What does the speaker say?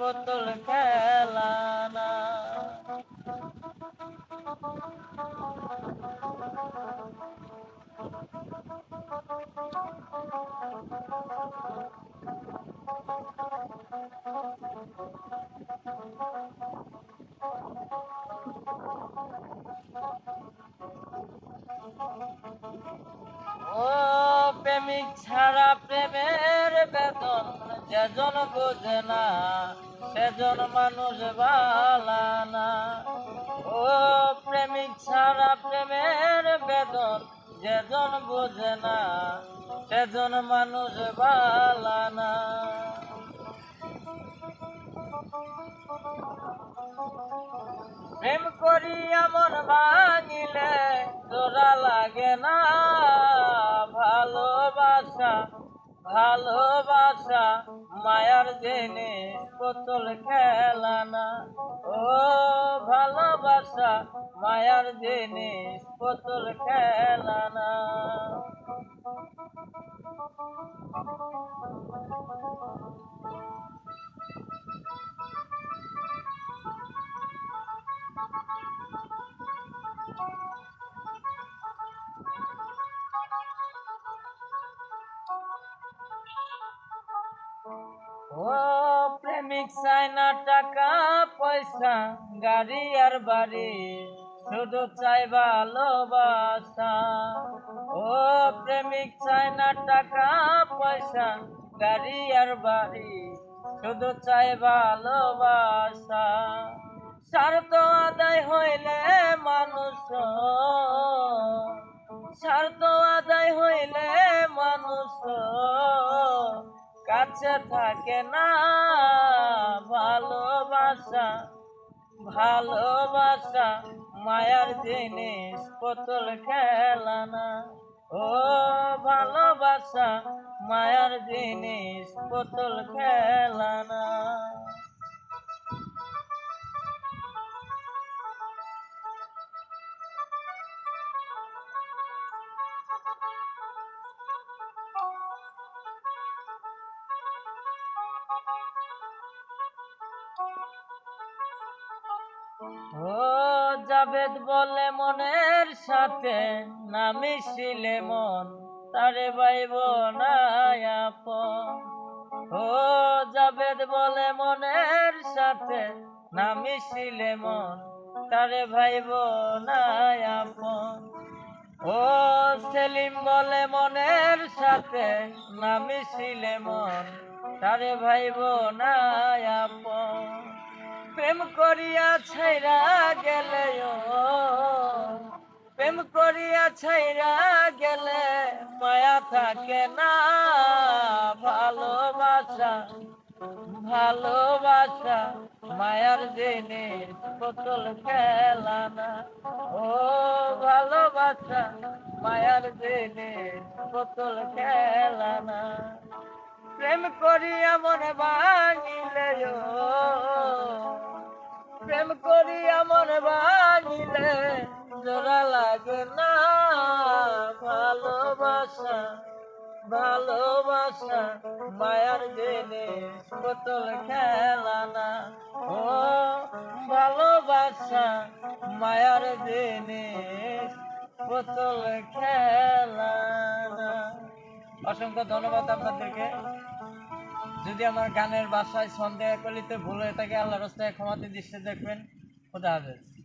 পুতুল খেলা না। ও প্রেমিক ছাড়া প্রেমের বেতন যেজন বোঝে না। সেজন মানুষ বালা না। ও প্রেমিক ছাড়া প্রেমের বেতন যেজন বোঝে না, সেজন মানুষ বালা না। প্রেম করি এমন ভাঙিলে জোড়া লাগে না। ভালোবাসা ভালোবাসা মায়ার জেনে পতল খেলানা ও ভালোবাসা মায়ার জেনে পতল খেলা ও প্রেমিক চাই না টাকা, পয়সা, গাড়ি আর বাড়ি, শুধু চাই ভালোবাসা। ও প্রেমিক চাই না টাকা, পয়সা, গাড়ি আর বাড়ি, শুধু চাই ভালোবাসা। স্বার্থ আদায় হইলে মানুষ স্বার্থ আদায় হইলে মানুষ কাছে থাকে না। ভালোবাসা ভালোবাসা, মায়ার জিনিস, পতল খেলানা। ও ভালোবাসা, মায়ার জিনিস, পতল খেলা ও জাবেদ বলে মনের সাথে না মিশিলে মন, তারে বাইব না ও জাবেদ বলে মনের সাথে না মন, তারে ভাইব না আপন। ও সেলিম বলে মনের সাথে না মন তারে ভাইব না প্রেম করিয়া ছাইরা গেলে প্রেম করিয়া ছাইরা গেলে মায়া থাকে না। ভালোবাসা ভালোবাসা, মায়ার জিনিস পুতুল খেলা না ও ভালোবাসা, মায়ার জিনিস পুতুল খেলা না প্রেম করিয়া মনে ভাঙিলে প্রেম করিয়া মনে ভাঙিলে, জোড়া লাগে না। ভালোবাসা ভালোবাসা, মায়ার জিনিস পুতুল খেলা না। ও, ভালোবাসা, মায়ার জিনিস পুতুল খেলা অসংখ্য ধন্যবাদ আপনাদেরকে। যদি আমার গানের বাসায় সন্দেহ কলিতে ভুল হয়ে থাকে আল্লাহ রাস্তায় ক্ষমাতে দৃষ্টি দেখবেন। খোদা হাফেজ।